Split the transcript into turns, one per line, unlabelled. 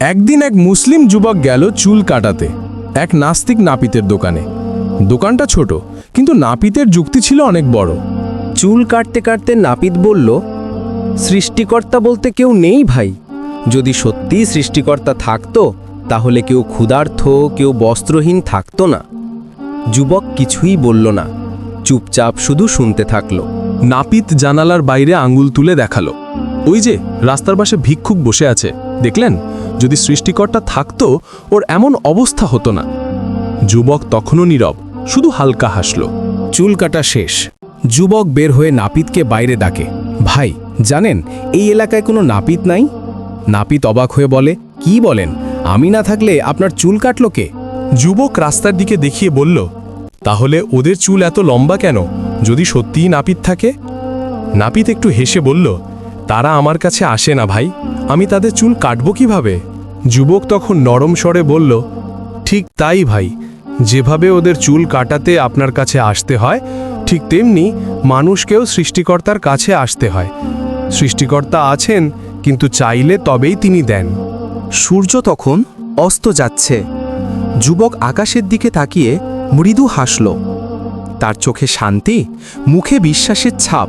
একদিন এক মুসলিম যুবক গেল চুল কাটাতে এক নাস্তিক নাপিতের দোকানে। দোকানটা ছোট কিন্তু নাপিতের যুক্তি ছিল অনেক বড়।
চুল কাটতে কাটতে নাপিত বলল সৃষ্টিকর্তা বলতে কেউ নেই ভাই। যদি সত্যিই সৃষ্টিকর্তা থাকতো তাহলে কেউ ক্ষুধার্থ কেউ বস্ত্রহীন থাকতো না। যুবক কিছুই বলল না চুপচাপ শুধু শুনতে থাকল।
নাপিত জানালার বাইরে আঙ্গুল তুলে দেখাল। ওই যে রাস্তার পাশে ভিক্ষুক বসে আছে দেখলেন? যদি সৃষ্টিকর্তা থাকতো, ওর এমন অবস্থা হতো না। যুবক তখনও নীরব, শুধু হালকা হাসল।
চুল কাটা শেষ। যুবক বের হয়ে নাপিতকে বাইরে ডাকে, ভাই, জানেন, এই এলাকায় কোনো নাপিত নাই? নাপিত অবাক হয়ে বলে, কি বলেন? আমি না থাকলে আপনার চুল কাটলো কে?
যুবক রাস্তার দিকে দেখিয়ে বলল, তাহলে ওদের চুল এত লম্বা কেন? যদি সত্যিই নাপিত থাকে? নাপিত একটু হেসে বলল তারা আমার কাছে আসে না ভাই। আমি তাদের চুল কাটবো কীভাবে? যুবক তখন নরম স্বরে বলল, ঠিক তাই ভাই। যেভাবে ওদের চুল কাটাতে আপনার কাছে আসতে হয়, ঠিক তেমনি মানুষকেও সৃষ্টিকর্তার কাছে আসতে হয়। সৃষ্টিকর্তা আছেন, কিন্তু চাইলে তবেই তিনি দেন।
সূর্য তখন অস্ত যাচ্ছে। যুবক আকাশের দিকে তাকিয়ে মৃদু হাসল। তার চোখে শান্তি, মুখে বিশ্বাসের ছাপ।